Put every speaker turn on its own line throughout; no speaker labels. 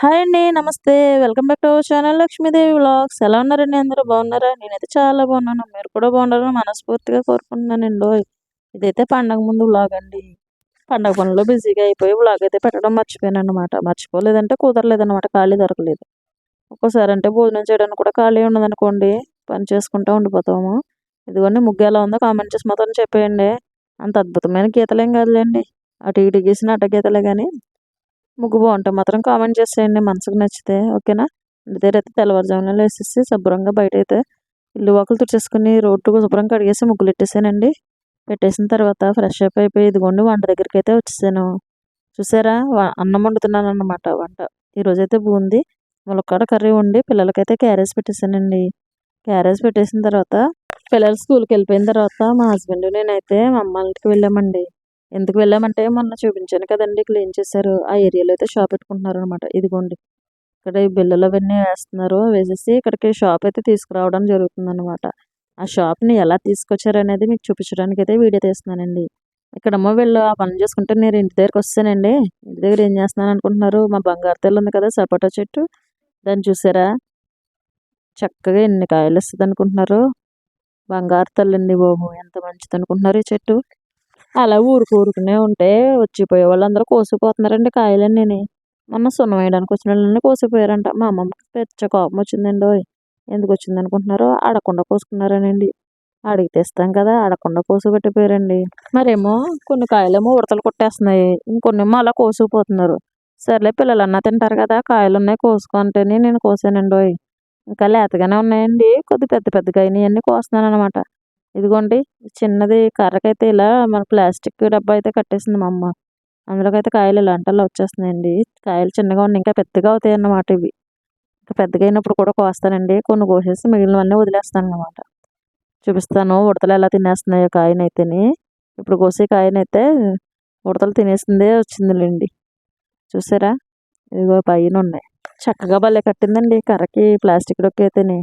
Hi అండి నమస్తే. Welcome back to our channel Lakshmidevi vlogs. ఎలా ఉన్నారండి అందరూ? బాగున్నారా? నేనైతే చాలా బాగున్నాను. మీరు కూడా బాగున్నారని మనస్ఫూర్తిగా కోరుకుంటున్నానండి. ఓయ్. ఇదైతే పండగ ముందు వ్లాగ్ అండి. పండగ పనులు బిజీగా అయిపోయి వ్లాగ్ అయితే పెట్టడం మర్చిపోయాను అనమాట మర్చిపోలేదంటే కుదరలేదన్నమాట. ఖాళీ దొరకలేదు. ఒక్కోసారి అంటే భోజనం చేయడానికి కూడా ఖాళీ ఉండదనుకోండి పని చేసుకుంటూ ఉండిపోతాము. ఇదిగోండి ముగ్గు ఎలా ఉందో కామెంట్ చేసి మాత్రం చెప్పేయండి. అంత అద్భుతమైన గీతలేం కాదులేండి. అటు ఇటు గీసిన అట గీతలే కానీ ముగ్గు బాగుంటే మాత్రం కామెంట్ చేసేయండి. మనసుకు నచ్చితే ఓకేనా? ఇంటి దగ్గర అయితే తెల్లవారుజామున వేసేసి శుభ్రంగా బయట అయితే ఇల్లు వాకులు తుడిచేసుకుని రోడ్డు శుభ్రంగా కడిగేసి ముగ్గులు పెట్టేసానండి పెట్టేసిన తర్వాత ఫ్రెష్ అప్ అయిపోయి ఇదిగోండి వంట దగ్గరికి అయితే వచ్చేసాను. చూసారా? అన్నం వండుతున్నాను అన్నమాట వంట. ఈరోజు అయితే బూంది ములక్కాడ కర్రీ వండి పిల్లలకైతే క్యారేజ్ పెట్టేశానండి క్యారేజ్ పెట్టేసిన తర్వాత పిల్లలు స్కూల్కి వెళ్ళిపోయిన తర్వాత మా హస్బెండ్ నేనైతే మా అమ్మ ఇంటికి వెళ్ళామండి. ఎందుకు వెళ్ళామంటే మొన్న చూపించాను కదండి క్లీన్ చేశారు. ఆ ఏరియాలో అయితే షాప్ పెట్టుకుంటున్నారు అనమాట ఇదిగోండి. ఇక్కడ ఈ బిల్లలు అవన్నీ వేస్తున్నారు. వేసేసి ఇక్కడికి షాప్ అయితే తీసుకురావడం జరుగుతుంది అనమాట ఆ షాప్ని ఎలా తీసుకొచ్చారు అనేది మీకు చూపించడానికి అయితే వీడియో తీస్తున్నానండి. ఇక్కడమ్మో వీళ్ళు ఆ పని చేసుకుంటే నేను ఇంటి దగ్గరికి వస్తానండి. ఇంటి దగ్గర ఏం చేస్తున్నాను అనుకుంటున్నారు? మా బంగారు తెల్ల ఉంది కదా సపోటా చెట్టు. దాన్ని చూసారా? చక్కగా ఎన్ని కాయలు ఇస్తుంది అనుకుంటున్నారు బంగారు తల్లండి బాబు ఎంత మంచిది అనుకుంటున్నారు ఈ చెట్టు. అలా ఊరుకు ఊరుకునే ఉంటే వచ్చిపోయే వాళ్ళందరూ కోసిపోతున్నారండి కాయలన్నీ. మొన్న సున్నం వేయడానికి వచ్చిన వాళ్ళని కోసిపోయారంట. మా అమ్మమ్మకి పెద్ద కోపం వచ్చిందండి. ఓయ్. ఎందుకు వచ్చింది అనుకుంటున్నారో అడగకుండా కోసుకున్నారనండి. అడిగితే ఇస్తాం కదా అడగకుండా కోసిపెట్టిపోయారండి. మరేమో కొన్ని కాయలేమో ఉడతలు కొట్టేస్తున్నాయి. ఇంకొన్నేమో అలా కోసుకుపోతున్నారు సర్లే పిల్లలన్నా తింటారు కదా కాయలు ఉన్నాయి కోసుకుంటేనే నేను కోసానండి. ఓయ్. ఇంకా లేతగానే ఉన్నాయండి. కొద్ది పెద్ద పెద్దగా అయినాయన్నీ కోస్తున్నాను అనమాట ఇదిగోండి చిన్నది కర్రకైతే ఇలా మన ప్లాస్టిక్ డబ్బా అయితే కట్టేసింది మా అమ్మ. అందులోకైతే కాయలు ఇలాంటిలో వచ్చేస్తున్నాయండి. కాయలు చిన్నగా ఉన్నాయి ఇంకా పెద్దగా అవుతాయి అన్నమాట ఇవి. ఇంకా పెద్దగా అయినప్పుడు కూడా కోస్తానండి. కొన్ని కోసేసి మిగిలినవన్నీ వదిలేస్తాను అనమాట చూపిస్తాను ఉడతలు ఎలా తినేస్తున్నాయో కాయనైతేని. ఇప్పుడు కోసే కాయనైతే ఉడతలు తినేసిందే వచ్చిందిలేండి. చూసారా? ఇదిగో పైన ఉన్నాయి. చక్కగా భలే కట్టిందండి కర్రకి ప్లాస్టిక్ డొక్కి అయితేనే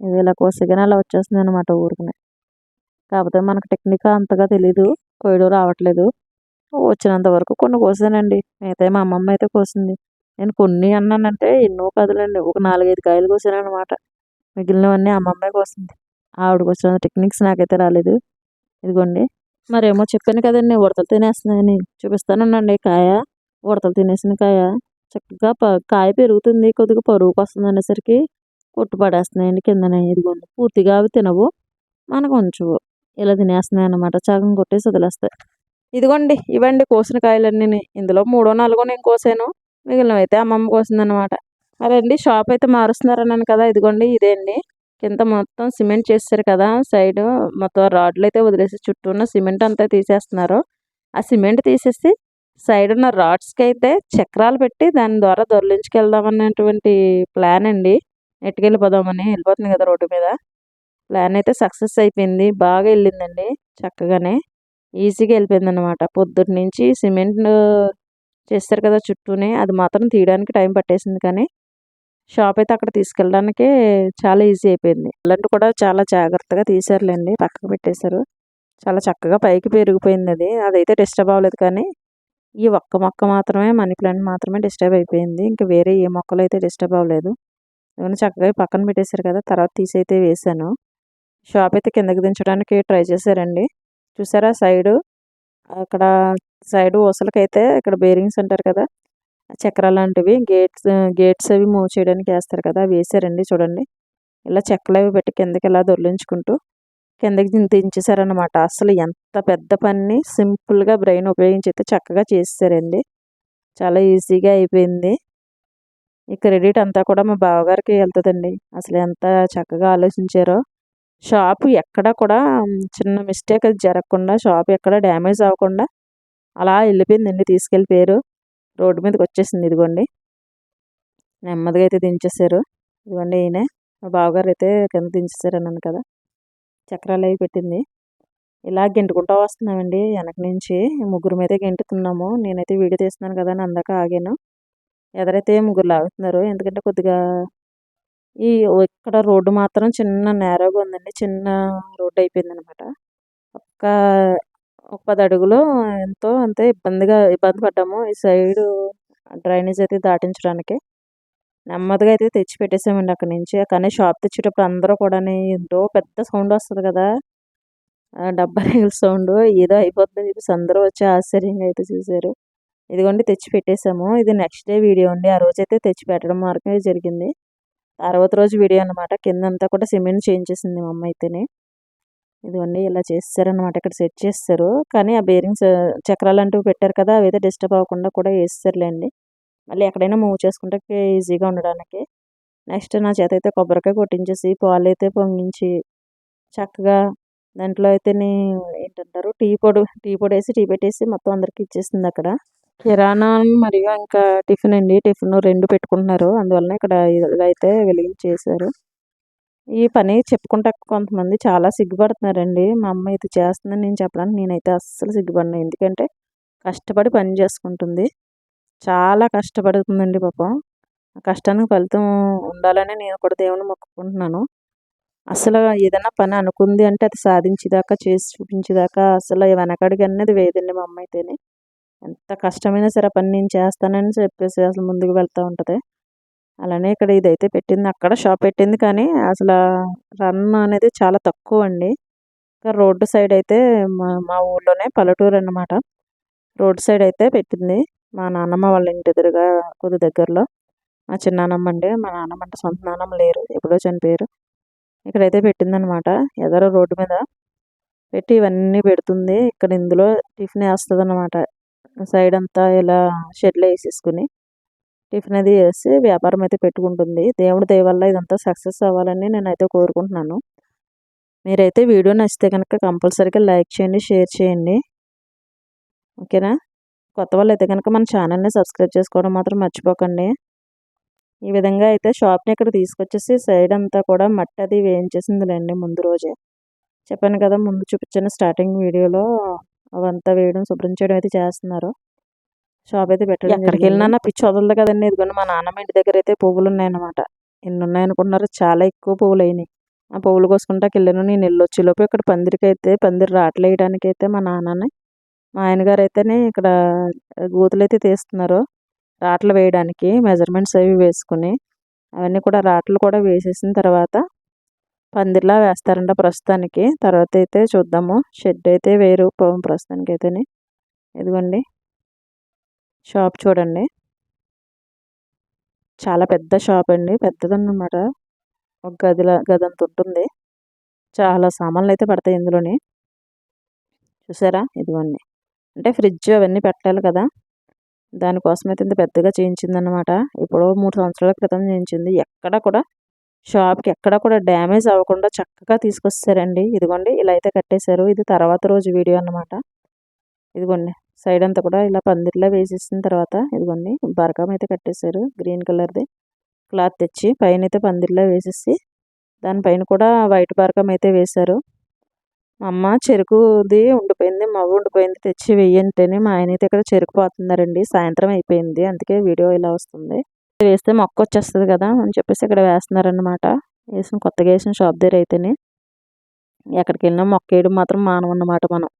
ఇది ఇలా కోసగానే అలా వచ్చేస్తుంది అనమాట ఊరుకునే. కాకపోతే మనకు టెక్నిక్ అంతగా తెలీదు. కొయ్యడం రావట్లేదు. వచ్చినంత వరకు కొన్ని కోసానండి మిగతా మా అమ్మమ్మ అయితే కోసింది. నేను కొన్ని అన్నానంటే ఎన్నో కదలండి. ఒక నాలుగైదు కాయలు కోసాను అనమాట మిగిలినవన్నీ అమ్మమ్మే కోసింది. ఆవిడకి వచ్చిన టెక్నిక్స్ నాకైతే రాలేదు. ఇదిగోండి. మరేమో చెప్పాను కదండి. ఉడతలు తినేస్తున్నాయని. చూపిస్తానండి కాయ ఉడతలు తినేసిన కాయ. చక్కగా ప- కాయ పెరుగుతుంది. కొద్దిగా పరుగుకు వస్తుంది అనేసరికి కొట్టు పడేస్తున్నాయండి కిందనే. ఇదిగోండి. పూర్తిగా అవి తినవు. మనకు ఉంచవు. ఇలా తినేస్తున్నాయి అన్నమాట. సగం కొట్టేసి వదిలేస్తాయి ఇదిగోండి ఇవ్వండి కోసిన కాయలన్నీ ఇందులో మూడో నాలుగో నేను కోసాను. మిగిలినవి అయితే అమ్మమ్మ కోసిందనమాట అదండి షాప్ అయితే మారుస్తున్నారన్నాను కదా ఇదిగోండి ఇదే అండి. కింద మొత్తం సిమెంట్ చేస్తారు కదా సైడ్ మొత్తం రాడ్లు అయితే వదిలేసి చుట్టూ ఉన్న సిమెంట్ అంతా తీసేస్తున్నారు. ఆ సిమెంట్ తీసేసి సైడ్ ఉన్న రాడ్స్కి అయితే చక్రాలు పెట్టి దాని ద్వారా దొరలించుకెళ్దామన్నటువంటి ప్లాన్ అండి. ఎట్టుకెళ్ళిపోదామని వెళ్ళిపోతుంది కదా రోడ్డు మీద. ప్లాన్ అయితే సక్సెస్ అయిపోయింది. బాగా వెళ్ళిందండి చక్కగానే. ఈజీగా వెళ్ళిపోయింది అనమాట పొద్దుటి నుంచి సిమెంట్ చేస్తారు కదా చుట్టూనే అది మాత్రం తీయడానికి టైం పట్టేసింది కానీ షాప్ అయితే అక్కడ తీసుకెళ్ళడానికి చాలా ఈజీ అయిపోయింది. అలాంటి కూడా చాలా జాగ్రత్తగా తీసారులేండి పక్కకు పెట్టేశారు. చాలా చక్కగా పైకి పెరిగిపోయింది అది. అదైతే డిస్టర్బ్ అవ్వలేదు కానీ ఈ ఒక్క మొక్క మాత్రమే మనీ ప్లాంట్ మాత్రమే డిస్టర్బ్ అయిపోయింది. ఇంకా వేరే ఏ మొక్కలు అయితే డిస్టర్బ్ అవ్వలేదు. ఏమైనా చక్కగా పక్కన పెట్టేశారు కదా తర్వాత తీసి అయితే వేసాను షాప్ అయితే కిందకి దించడానికి ట్రై చేశారండి. చూసారా సైడు? అక్కడ సైడ్ ఊసలకైతే ఇక్కడ బేరింగ్స్ అంటారు కదా చక్రాలు లాంటివి గేట్స్ గేట్స్ అవి మూవ్ చేయడానికి వేస్తారు కదా అవి వేసారండి చూడండి. ఇలా చెక్కలు అవి పెట్టి కిందకి ఇలా దొర్లించుకుంటూ కిందకి దించేశారనమాట అసలు ఎంత పెద్ద పని సింపుల్గా బ్రెయిన్ ఉపయోగించి అయితే చక్కగా చేసేసారండి. చాలా ఈజీగా అయిపోయింది. ఈ క్రెడిట్ అంతా కూడా మా బావగారికి వెళ్తుందండి. అసలు ఎంత చక్కగా ఆలోచించారో. షాపు ఎక్కడ కూడా చిన్న మిస్టేక్ అది జరగకుండా షాప్ ఎక్కడ డ్యామేజ్ అవ్వకుండా అలా వెళ్ళిపోయిందండి తీసుకెళ్ళిపోయారు రోడ్డు మీదకి వచ్చేసింది ఇదిగోండి. నెమ్మదిగా అయితే దించేశారు. ఇదిగోండి ఈయన. మా బావగారు అయితే కింద దించేశారు అన్నాను కదా. చక్రాలు అవి పెట్టింది. ఇలా గెంటుకుంటూ వస్తున్నామండి వెనక నుంచి. ముగ్గురు మీదే గెంటుతున్నాము. నేనైతే వీడియో తీస్తున్నాను కదా అని అందాక ఆగాను. ఎదరైతే ముగ్గురు లాగుతున్నారు ఎందుకంటే కొద్దిగా ఈ ఇక్కడ రోడ్డు మాత్రం చిన్న నేరోగా ఉందండి. చిన్న రోడ్డు అయిపోయింది అనమాట ఒక్క ఒక పది అడుగులు ఎంతో అంతే ఇబ్బందిగా ఇబ్బంది పడ్డాము. ఈ సైడు డ్రైనేజ్ అయితే దాటించడానికి. నెమ్మదిగా అయితే తెచ్చి పెట్టేసామండి అక్కడి నుంచి. కానీ షాప్ తెచ్చేటప్పుడు అందరూ కూడా ఏంటో పెద్ద సౌండ్ వస్తుంది కదా. డబ్బా రేగుల సౌండ్ ఏదో అయిపోతుంది చెప్పేసి అందరూ వచ్చి ఆశ్చర్యంగా అయితే చూశారు. ఇదిగోండి తెచ్చి పెట్టేశాము ఇది నెక్స్ట్ డే వీడియో అండి. ఆ రోజైతే అయితే తెచ్చి పెట్టడం వరకే జరిగింది. తర్వాత రోజు వీడియో అనమాట కింద అంతా కూడా సిమెంట్ చేంజ్ చేసింది మా అమ్మ అయితేనే. ఇదిగోండి ఇలా చేస్తారనమాట ఇక్కడ సెట్ చేస్తారు. కానీ ఆ బేరింగ్స్ చక్రాలు అంటూ పెట్టారు కదా అవి అయితే డిస్టర్బ్ అవ్వకుండా కూడా వేస్తారులేండి. మళ్ళీ ఎక్కడైనా మూవ్ చేసుకుంటే ఈజీగా ఉండడానికి. నెక్స్ట్ నా చేత అయితే కొబ్బరికాయ కొట్టించేసి పాలు అయితే పొంగించి చక్కగా దాంట్లో అయితే ఏంటంటారు? టీ పొడి టీ పొడి వేసి టీ పెట్టేసి మొత్తం అందరికి ఇచ్చేసింది అక్కడ. కిరాణా మరియు ఇంకా టిఫిన్ అండి. టిఫిన్ రెండు పెట్టుకుంటున్నారు. అందువలన ఇక్కడ ఇదైతే వెలిగించేశారు. ఈ పని చెప్పుకుంటా కొంతమంది చాలా సిగ్గుపడుతున్నారండి. మా అమ్మ ఇది చేస్తుందని నేను చెప్పడానికి నేనైతే అస్సలు సిగ్గుపడినా. ఎందుకంటే కష్టపడి పని చేసుకుంటుంది. చాలా కష్టపడుతుందండి పాపం. కష్టానికి ఫలితం ఉండాలని నేను కూడా దేవుని మొక్కుకుంటున్నాను. అసలు ఏదైనా పని అనుకుంది అంటే అది సాధించేదాకా చేసి చూపించేదాకా అసలు వెనకడికి అనేది వేదండి మా అమ్మ అయితేనే. ఎంత కష్టమైనా సరే పని నేను చేస్తానని చెప్పేసి అసలు ముందుకు వెళ్తూ ఉంటుంది. అలానే ఇక్కడ ఇదైతే పెట్టింది. అక్కడ షాప్ పెట్టింది కానీ అసలు రన్ అనేది చాలా తక్కువ అండి ఇంకా రోడ్డు సైడ్ అయితే మా మా ఊళ్ళోనే పల్లెటూరు అనమాట రోడ్ సైడ్ అయితే పెట్టింది. మా నాన్నమ్మ వాళ్ళ ఇంటి ఎదురుగా కొద్ది దగ్గరలో. మా చిన్నానమ్మ అండి. మా నాన్నమ్మ అంటే సొంత నాన్నమ్మ లేరు. ఎప్పుడో చనిపోయారు. ఇక్కడైతే పెట్టిందనమాట ఎదరో రోడ్డు మీద పెట్టి ఇవన్నీ పెడుతుంది. ఇక్కడ ఇందులో టిఫిన్ వేస్తుంది అనమాట సైడ్ అంతా ఇలా షెడ్లు వేసేసుకుని టిఫిన్ అది వేసి వ్యాపారం అయితే పెట్టుకుంటుంది. దేవుడి దయ వల్ల ఇదంతా సక్సెస్ అవ్వాలని నేనైతే కోరుకుంటున్నాను. మీరైతే వీడియో నచ్చితే కనుక కంపల్సరీగా లైక్ చేయండి షేర్ చేయండి. ఓకేనా? కొత్త వాళ్ళు అయితే కనుక మన ఛానల్ని సబ్స్క్రైబ్ చేసుకోవడం మాత్రం మర్చిపోకండి. ఈ విధంగా అయితే షాప్ని ఇక్కడ తీసుకొచ్చేసి సైడ్ అంతా కూడా మట్టి అది వేయించేసిందిలేండి ముందు రోజే. చెప్పాను కదా ముందు చూపించిన స్టార్టింగ్ వీడియోలో అవంతా వేయడం శుభ్రం చేయడం అయితే చేస్తున్నారు. షాప్ అయితే పెట్టడం ఎక్కడికి వెళ్ళినా పిచ్చి వదలదు కదండి. ఇదిగోండి మా నాన్నమ్మ ఇంటి దగ్గర అయితే పువ్వులు ఉన్నాయన్నమాట ఎన్ని ఉన్నాయనుకుంటున్నారు చాలా ఎక్కువ పువ్వులు అయినాయి ఆ పువ్వులు కోసుకుంటాకి వెళ్ళాను నేను వెళ్ళొచ్చేలోపు ఇక్కడ పందిరికి అయితే పందిరి రాట్లు వేయడానికి అయితే మా నాన్నని మా ఆయనగారు అయితేనే ఇక్కడ గూతులు అయితే తీస్తున్నారు. రాట్లు వేయడానికి మెజర్మెంట్స్ అవి వేసుకుని అవన్నీ కూడా రాట్లు కూడా వేసేసిన తర్వాత పందిర్లా వేస్తారంట ప్రస్తుతానికి. తర్వాత అయితే చూద్దాము. షెడ్ అయితే వేరు ప్రస్తుతానికి అయితేనే ఇదిగోండి. షాప్ చూడండి. చాలా పెద్ద షాప్ అండి. పెద్దదన్నమాట. ఒక గదిలా గది అంత ఉంటుంది. చాలా సామాన్లు అయితే పడతాయి ఇందులోని. చూసారా? ఇదిగోండి. అంటే ఫ్రిడ్జ్ అవన్నీ పెట్టాలి కదా. దానికోసం అయితే ఇంత పెద్దగా చేయించిందనమాట ఇప్పుడు మూడు సంవత్సరాల క్రితం చేయించింది. ఎక్కడ కూడా షాప్కి ఎక్కడ కూడా డ్యామేజ్ అవ్వకుండా చక్కగా తీసుకొస్తారండి ఇదిగోండి ఇలా అయితే కట్టేశారు. ఇది తర్వాత రోజు వీడియో అనమాట ఇదిగోండి సైడ్ అంతా కూడా ఇలా పందిరిలా వేసేసిన తర్వాత ఇదిగోండి బరకం అయితే కట్టేశారు గ్రీన్ కలర్ది. క్లాత్ తెచ్చి పైన అయితే పందిరిలా వేసేసి దానిపైన కూడా వైట్ బరకం అయితే వేశారు. మా అమ్మ చెరుకుది ఉండిపోయింది మవ్వ ఉండిపోయింది తెచ్చి వెయ్యంటేనే మా ఆయన అయితే ఇక్కడ చెరుకు పోతున్నారండి. సాయంత్రం అయిపోయింది అందుకే వీడియో ఇలా వస్తుంది. వేస్తే మొక్క వచ్చేస్తుంది కదా అని చెప్పేసి ఇక్కడ వేస్తున్నారనమాట వేసిన కొత్తగా వేసిన షాప్ దగ్గర అయితేనే. ఎక్కడికి వెళ్ళినా మొక్క వేయడం మాత్రం మానవన్నమాట మనం.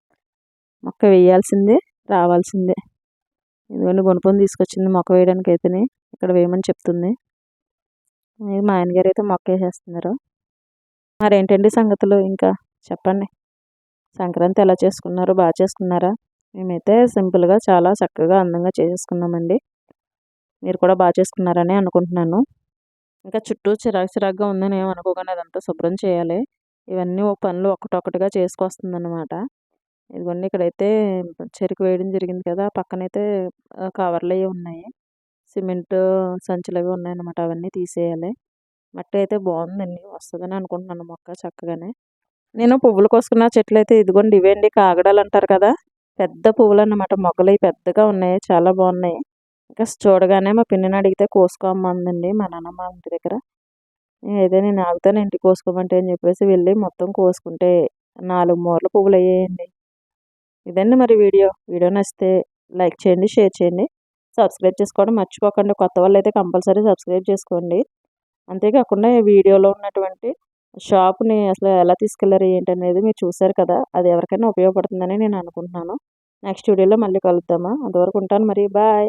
మొక్క వేయాల్సిందే రావాల్సిందే. ఇదిగోండి గుణపం తీసుకొచ్చింది మొక్క వేయడానికి అయితేనే. ఇక్కడ వేయమని చెప్తుంది. మా ఆయనగారు అయితే మొక్క వేసేస్తున్నారు. మరేంటండి సంగతులు ఇంకా? చెప్పండి. సంక్రాంతి ఎలా చేసుకున్నారు? బాగా చేసుకున్నారా? మేమైతే సింపుల్గా చాలా చక్కగా అందంగా చేసేసుకున్నామండి మీరు కూడా బాగా చేసుకున్నారని అనుకుంటున్నాను. ఇంకా చుట్టూ చిరాకు చిరాకుగా ఉందని ఏమనుకోకుండా అదంతా శుభ్రం చేయాలి. ఇవన్నీ పనులు ఒకటొకటిగా చేసుకొస్తుంది అనమాట ఇదిగోండి ఇక్కడైతే చెరుకు వేయడం జరిగింది కదా. పక్కనైతే కవర్లు అవి ఉన్నాయి. సిమెంట్ సంచులు అవి ఉన్నాయన్నమాట. అవన్నీ తీసేయాలి. మట్టి అయితే బాగుందండి. వస్తుందని అనుకుంటున్నాను మొక్క చక్కగానే. నేను పువ్వులు కోసుకున్న చెట్లు అయితే ఇదిగోండి ఇవేండి కాగడాలు అంటారు కదా. పెద్ద పువ్వులు అన్నమాట మొగ్గలు పెద్దగా ఉన్నాయి. చాలా బాగున్నాయి. ఇంకా చూడగానే మా పిన్నిని అడిగితే కోసుకోమందండి మా నాన్నమ్మ ఇంటి దగ్గర. అయితే నేను ఆగుతాను ఇంటికి కోసుకోమంటే అని చెప్పేసి వెళ్ళి మొత్తం కోసుకుంటే నాలుగు మూరలు పువ్వులు అయ్యాయండి. ఇదండి మరి వీడియో. వీడియో నచ్చితే లైక్ చేయండి షేర్ చేయండి. సబ్స్క్రైబ్ చేసుకోవడం మర్చిపోకండి. కొత్త వాళ్ళు అయితే కంపల్సరీ సబ్స్క్రైబ్ చేసుకోండి. అంతేకాకుండా వీడియోలో ఉన్నటువంటి షాప్ని అసలు ఎలా తీసుకెళ్ళారు ఏంటనేది మీరు చూసారు కదా అది ఎవరికైనా ఉపయోగపడుతుందని నేను అనుకుంటున్నాను. నెక్స్ట్ వీడియోలో మళ్ళీ కలుద్దామా? అంతవరకు ఉంటాను మరి. బాయ్.